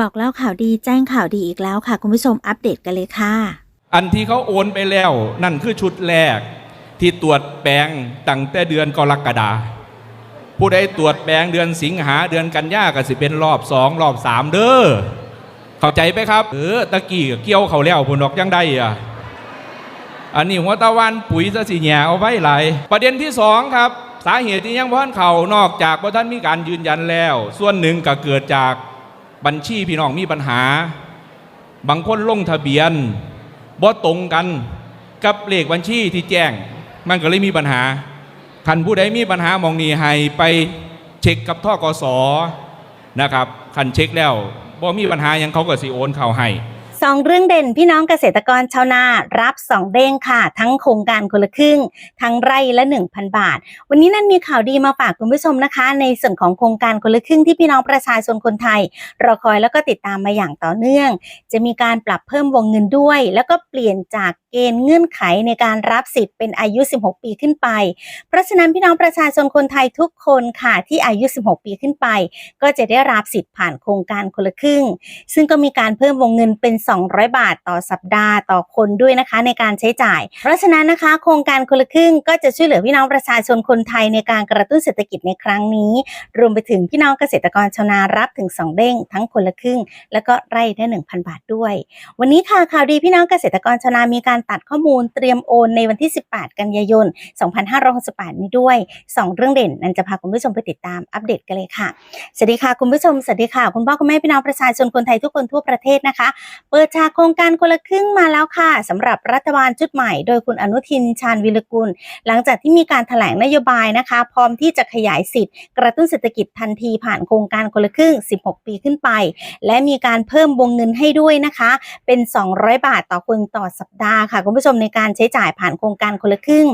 บอกเล่าข่าวดีแจ้งข่าวดีอีกแล้วค่ะ คุณผู้ชมอัปเดตกันเลยค่ะ อันที่เขาโอนไปแล้ว นั่นคือชุดแรก ที่ตรวจแปลงตั้งแต่เดือนกรกฎาผู้ใดตรวจแปลงเดือนสิงหาเดือนกันยาก็สิเป็นรอบสองรอบสามเด้อเข้าใจไหมครับเออตะกี้ก็เกี่ยวเขาแล้วผลดอกยังได้อะอันนี้หัวตะวันปุ๋ยซะสิแหย่เอาไว้หลประเด็นที่สองครับ สาเหตุที่ยังพ่อนเขานอกจากว่าท่านมีการยืนยันแล้ว ส่วนหนึ่งก็เกิดจาก บัญชีพี่น้องมีปัญหา บางคนลงทะเบียนบ่ตรงกันกับเลขบัญชีที่แจ้ง มันก็เลยมีปัญหาคันผู้ใดมีปัญหามองนี้ให้ไปเช็คกับท่อกสนะครับคันเช็คแล้วบ่มีปัญหายังเขาก็สิโอนเข้าให้ สองเรื่องเด่นพี่น้องเกษตรกรชาวนารับสองเด้งค่ะ ทั้งโครงการคนละครึ่ง ทั้งไร่ละ 1,000 บาท วันนี้นั่นมีข่าวดีมาฝากคุณผู้ชมนะคะ ในส่วนของโครงการคนละครึ่งที่พี่น้องประชาชนคนไทย รอคอยแล้วก็ติดตามมาอย่างต่อเนื่อง จะมีการปรับเพิ่มวงเงินด้วย แล้วก็เปลี่ยนจากเกณฑ์เงื่อนไขในการรับสิทธิ์เป็นอายุ 16 ปีขึ้นไป เพราะฉะนั้นพี่น้องประชาชนคนไทยทุกคนค่ะที่อายุ 16 ปีขึ้นไป ก็จะได้รับสิทธิ์ผ่านโครงการคนละครึ่ง ซึ่งก็มีการเพิ่มวงเงินเป็น200 บาทต่อสัปดาห์ต่อคนด้วยนะคะในการใช้จ่าย เพราะฉะนั้นนะคะ โครงการคนละครึ่งก็จะช่วยเหลือพี่น้องประชาชนคนไทยในการกระตุ้นเศรษฐกิจในครั้งนี้ รวมไปถึงพี่น้องเกษตรกรชาวนารับถึง 2 เด้ง ทั้งคนละครึ่ง แล้วก็ไร่ได้ 1,000 บาทด้วย วันนี้ค่ะข่าวดีพี่น้องเกษตรกรชาวนามีการตัดข้อมูลเตรียมโอนในวันที่ 18 กันยายน 2568 นี้ด้วย 2 เรื่องเด่นนั้นจะพาคุณผู้ชมไปติดตามอัปเดตกันเลยค่ะสวัสดีค่ะคุณผู้ชมสวัสดีค่ะคุณพ่อคุณแม่พี่น้องประชาชนคนไทยทุกคนทั่วประเทศนะคะเปิดฉากโครงการคนละครึ่งมาแล้วค่ะสำหรับรัฐบาลชุดใหม่โดยคุณอนุทินชาญวิรกุล หลังจากที่มีการแถลงนโยบายนะคะ พร้อมที่จะขยายสิทธิ์ กระตุ้นเศรษฐกิจทันทีผ่านโครงการคนละครึ่ง 16 ปีขึ้นไป และมีการเพิ่มวงเงินให้ด้วยนะคะ เป็น 200 บาทต่อคนต่อสัปดาห์ค่ะ คุณผู้ชมในการใช้จ่ายผ่านโครงการคนละครึ่ง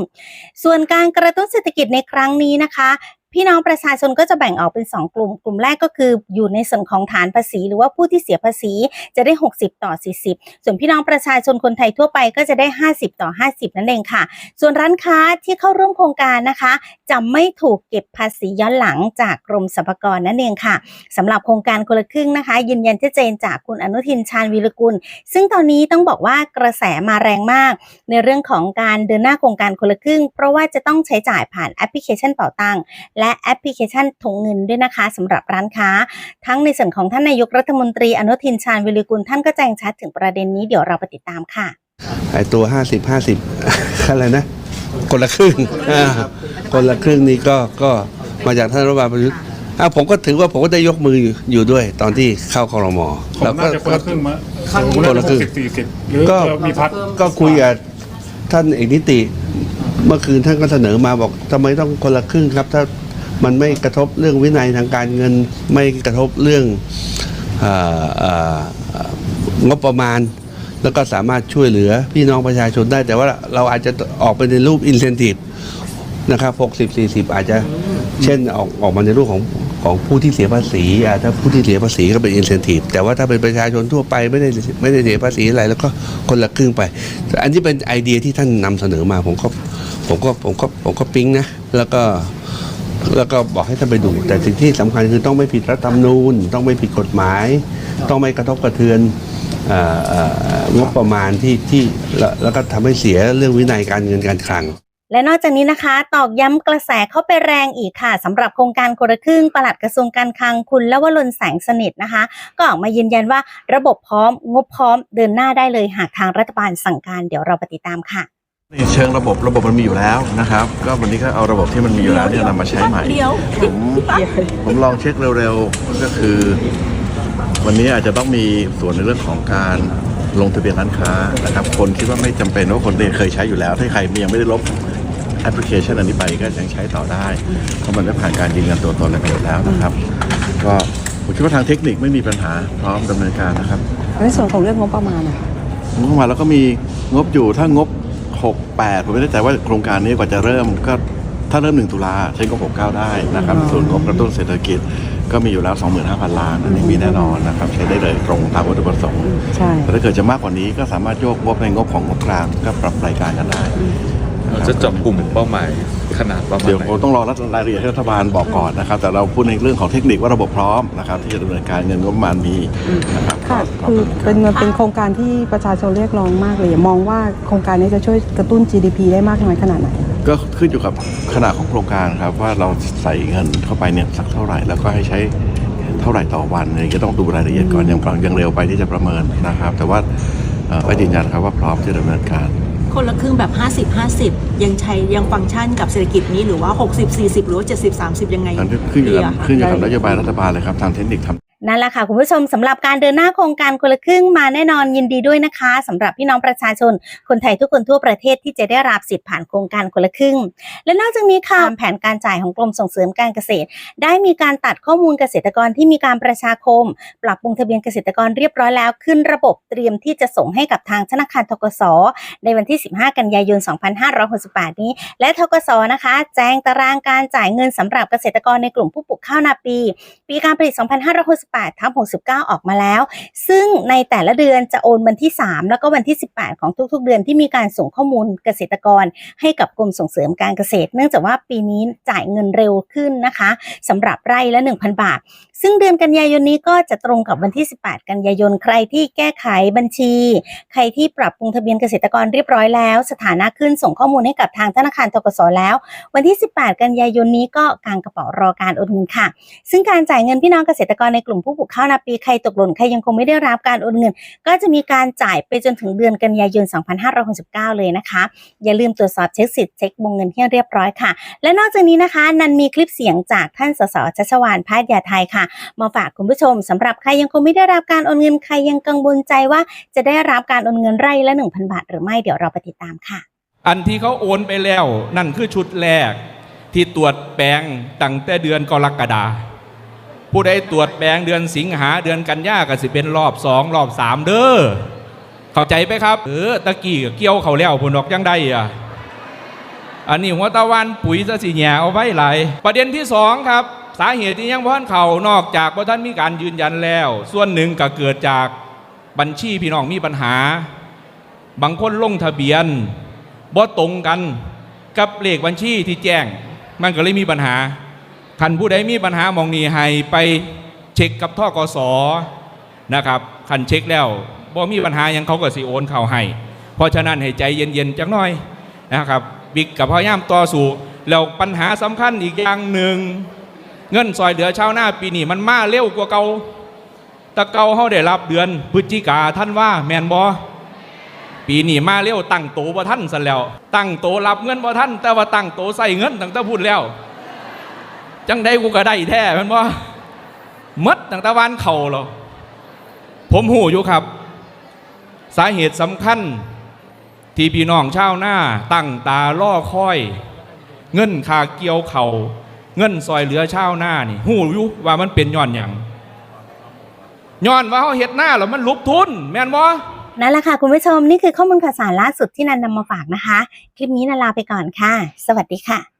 ส่วนการกระตุ้นเศรษฐกิจในครั้งนี้นะคะ พี่น้องประชาชนก็จะแบ่งออกเป็น 2 กลุ่ม กลุ่มแรกก็คืออยู่ในส่วนของฐานภาษี หรือว่าผู้ที่เสียภาษีจะได้ 60 ต่อ 40 ส่วนพี่น้องประชาชนคนไทยทั่วไปก็จะได้ 50 ต่อ 50 นั่นเองค่ะ ส่วนร้านค้าที่เข้าร่วมโครงการนะคะ จะไม่ถูกเก็บภาษีย้อนหลังจากกรมสรรพากรนั่นเองค่ะสำหรับโครงการคนละครึ่งนะคะ ยืนยันชัดเจนจากคุณอนุทินชาญวีรกุล ซึ่งตอนนี้ต้องบอกว่ากระแสมาแรงมาก ในเรื่องของการเดินหน้าโครงการคนละครึ่ง เพราะว่าจะต้องใช้จ่ายผ่านแอปพลิเคชันเป๋าตังและแอปพลิเคชันถุงเงินด้วยนะคะสำหรับร้านค้า ทั้งในส่วนของท่านนายกรัฐมนตรีอนุทินชาญวิริกุลท่านก็แจ้งชัดถึงประเด็นนี้เดี๋ยวเราไปติดตามค่ะไอตัวห้าสิบห้าสิบอะไรนะ คนละครึ่งอ่าคนละครึ่งนี้ก็ก็มาจากท่านรัฐบาลประยุทธ์อะผมก็ถือว่าผมก็ได้ยกมืออยู่อยู่ด้วยตอนที่เข้าคอรมอผมแล้วก็น่าจะคนก็ละครึ่งมาคนละครึ่งสิบสี่สิบหรือก็มีพัดก็คุยกับท่านเอกนิติ เมื่อคืนท่านก็เสนอมาบอกทำไมต้องคนละครึ่งครับ ถ้า มันไม่กระทบเรื่องวินัยทางการเงิน ไม่กระทบเรื่องเอ่อเอ่อเอ่องบประมาณ แล้วก็สามารถช่วยเหลือพี่น้องประชาชนได้ แต่ว่าเราอาจจะออกไปในรูปอินเซนティブนะครับ60 40 อาจจะเช่นออกออกมาในรูปของของผู้ที่เสียภาษีอ่ะถ้าผู้ที่เสียภาษีก็เป็นอินเซนティブแต่ว่าถ้าเป็นประชาชนทั่วไปไม่ได้ไม่ได้เสียภาษีอะไร แล้วก็คนละครึ่งไป อันนี้เป็นไอเดียที่ท่านนำเสนอมาผมก็ผมก็ผมก็ผมก็ปิ๊งนะ แล้วก็ แล้วก็บอกให้ท่านไปดู แต่สิ่งที่สำคัญคือต้องไม่ผิดรัฐธรรมนูญ ต้องไม่ผิดกฎหมาย ต้องไม่กระทบกระเทือนงบประมาณที่ที่แล้วแล้วก็ทำให้เสียเรื่องวินัยการเงินการคลัง และนอกจากนี้นะคะ ตอกย้ำกระแสเข้าไปแรงอีกค่ะสำหรับโครงการคนละครึ่งปลัดกระทรวงการคลังคุณละวรนแสงสนิทนะคะ ก็ออกมายืนยันว่าระบบพร้อมงบพร้อมเดินหน้าได้เลยหากทางรัฐบาลสั่งการเดี๋ยวเราไปติดตามค่ะ ในเชิงระบบระบบมันมีอยู่แล้วนะครับ ก็วันนี้ก็เอาระบบที่มันมีอยู่แล้วเนี่ยนำมาใช้ใหม่ผมผมลองเช็คเร็วๆก็คือ วันนี้อาจจะต้องมีส่วนในเรื่องของการลงทะเบียนร้านค้านะครับ คนคิดว่าไม่จำเป็นว่าคนเคยใช้อยู่แล้ว ถ้าใครยังไม่ได้ลบแอปพลิเคชันอันนี้ไปก็ยังใช้ต่อได้เพราะมันได้ผ่านการยืนยันตัวตนอะไรไปหมดแล้วนะครับ ก็ผมคิดว่าทางเทคนิคไม่มีปัญหาพร้อมดำเนินการนะครับในส่วนของเรื่องงบประมาณนะคะงบประมาณแล้วก็มีงบอยู่ถ้างบ 68 ผมไม่แน่ใจว่าโครงการนี้กว่าจะเริ่มก็ถ้าเริ่ม 1 ตุลาใช้งบ69 ได้นะครับส่วนงบกระตุ้นเศรษฐกิจก็มีอยู่แล้ว 25,000 ล้านอันนี้มีแน่นอนนะครับ ใช้ได้เลยตรงตามวัตถุประสงค์ใช่แต่ถ้าเกิดจะมากกว่านี้ก็สามารถโยกงบในงบของงบกลางก็ปรับรายการกันได้ เราจะเจาะกลุ่มเป้าหมาย ขนาดประมาณเดี๋ยวไหนผมต้องรอรายละเอียดที่รัฐบาลบอกก่อนนะครับ แต่เราพูดในเรื่องของเทคนิคว่าระบบพร้อมนะครับที่จะดำเนินการเงินงบประมาณมีนะครับค่ะก็คือเป็นมันเป็นโครงการที่ประชาชนเรียกร้องมากเลย มองว่าโครงการนี้จะช่วยกระตุ้น GDP ได้มากน้อยขนาดไหน ก็ขึ้นอยู่กับขนาดของโครงการครับว่าเราใส่เงินเข้าไปเนี่ยสักเท่าไหร่แล้วก็ให้ใช้เท่าไหร่ต่อวันเนี่ยก็ต้องดูรายละเอียดก่อนยังยังเร็วไปที่จะประเมินนะครับ แต่ว่าเอ่อก็ยืนยันครับว่าพร้อมที่จะดำเนินการ คนละครึ่งแบบ 50 50 ยังใช้ยังฟังก์ชันกับเศรษฐกิจนี้หรือว่า 60 40 หรือว่า70 30 ยังไงอันนี้ขึ้นอยู่กับดีะขึ้นอยู่กับนโยบายรัฐบาลเลยครับทางเทคนิคทำ นั่นแหละค่ะคุณผู้ชมสำหรับการเดินหน้าโครงการคนละครึ่งมาแน่นอนยินดีด้วยนะคะสำหรับพี่น้องประชาชน คนไทยทุกคนทั่วประเทศที่จะได้รับสิทธิ์ผ่านโครงการคนละครึ่ง และนอกจากนี้ค่ะแผนการจ่ายของกรมส่งเสริมการเกษตร ได้มีการตัดข้อมูลเกษตรกรที่มีการประชาคม ปรับปรุงทะเบียนเกษตรกรเรียบร้อยแล้วขึ้นระบบเตรียมที่จะส่งให้กับทางธนาคารทกสในวันที่ 15 กันยายน 2568 นี้ และทกสนะคะ แจ้งตารางการจ่ายเงินสำหรับเกษตรกรในกลุ่มผู้ปลูกข้าวนาปี ปีการผลิต 2568 8ทับ69 ออกมาแล้ว ซึ่งในแต่ละเดือนจะโอนวันที่ 3 แล้วก็วันที่ 18 ของทุกๆ เดือนที่มีการส่งข้อมูลเกษตรกร ให้กับกรมส่งเสริมการเกษตร เนื่องจากว่าปีนี้จ่ายเงินเร็วขึ้นนะคะสำหรับไร่ละ 1,000 บาท ซึ่งเดือนกันยายนนี้ก็จะตรงกับวันที่ 18 กันยายนใครที่แก้ไขบัญชี ใครที่ปรับปรุงทะเบียนเกษตรกรเรียบร้อยแล้ว สถานะขึ้นส่งข้อมูลให้กับทางธนาคารทกสแล้ว วันที่ 18 กันยายนนี้ก็กางกระเป๋ารอการโอนเงินค่ะ ซึ่งการจ่ายเงินพี่น้องเกษตรกรในกลุ่มผู้ปลูกข้าวนาปีใครตกหล่นใครยังคงไม่ได้รับการโอนเงิน ก็จะมีการจ่ายไปจนถึงเดือนกันยายน 2569 เลยนะคะ อย่าลืมตรวจสอบเช็คสิทธิ์เช็ควงเงินให้เรียบร้อยค่ะ และนอกจากนี้นะคะ นันมีคลิปเสียงจากท่านสสชัชวานพาดยาไทยค่ะ มาฝากคุณผู้ชมสำหรับใครยังคงไม่ได้รับการโอนเงินใครยังกังวลใจว่า จะได้รับการโอนเงินไร่ละ 1,000 บาท หรือไม่เดี๋ยวเราไปติดตามค่ะ อันที่เขาโอนไปแล้ว นั่นคือชุดแรกที่ตรวจแปลงตั้งแต่เดือนกรกฎา ผู้ใดตรวจแปลงเดือนสิงหาเดือนกันยาก็สิเป็นรอบสองรอบสามเด้อเข้าใจไหมครับ เออตะกี้เกี่ยวเขาแล้วผลดอกยังได้อะอันนี้หัวตะวันปุ๋ยซะสิแหย่เอาไว้หลยประเด็นที่สองครับสาเหตุที่ยังพ่อนเขานอกจากว่าท่านมีการยืนยันแล้ว ส่วนหนึ่งก็เกิดจากบัญชีพี่น้องมีปัญหา บางคนลงทะเบียนบ่ตรงกันกับเลขบัญชีที่แจ้ง มันก็เลยมีปัญหา คันผู้ใดมีปัญหามองนี้ให้ไปเช็คกับท่อกสนะครับคันเช็คแล้วบ่มีปัญหายังเขาก็สิโอนเข้าให้ เพราะฉะนั้นให้ใจเย็นๆจักหน่อยนะครับบิ๊กกับพยายามต่อสู้แล้วปัญหาสำคัญอีกอย่างหนึ่ง เงินซอยเหลือชาวนาปีนี้มันมาเร็วกว่าเก่าแตะเก่าเขาได้รับเดือนพฤศจิกาท่านว่าแมนบอปีนี้มาเร็วตั้งโตบ่ท่านซะแล้ว ตั้งโตรับเงินบ่ท่านแต่ว่าตั้งโตใส่เงินตั้งแต่พูดแล้ว จังได้กูก็ได้แท้แมันบ่หมดตั้งต่วานเข่าหรอผมหูอยู่ครับ สาเหตุสำคัญ ที่พี่น้องชาวนาตั้งตาล่อคอย เงินคาเกี่ยวเขา่าเงินซอยเหลือชาวนานี่หูอยู่ว่ามันเป็นย้อนหยังย้อนว่าเขาเฮ็ดหน้าแล้วมันลุกทุน แม่นบ่นั่นแหละค่ะ คุณผู้ชมนี่คือข้อมูลข่าวสารล่าสุดที่นันนำมาฝากนะคะ คลิปนี้นันลาไปก่อนค่ะ สวัสดีค่ะ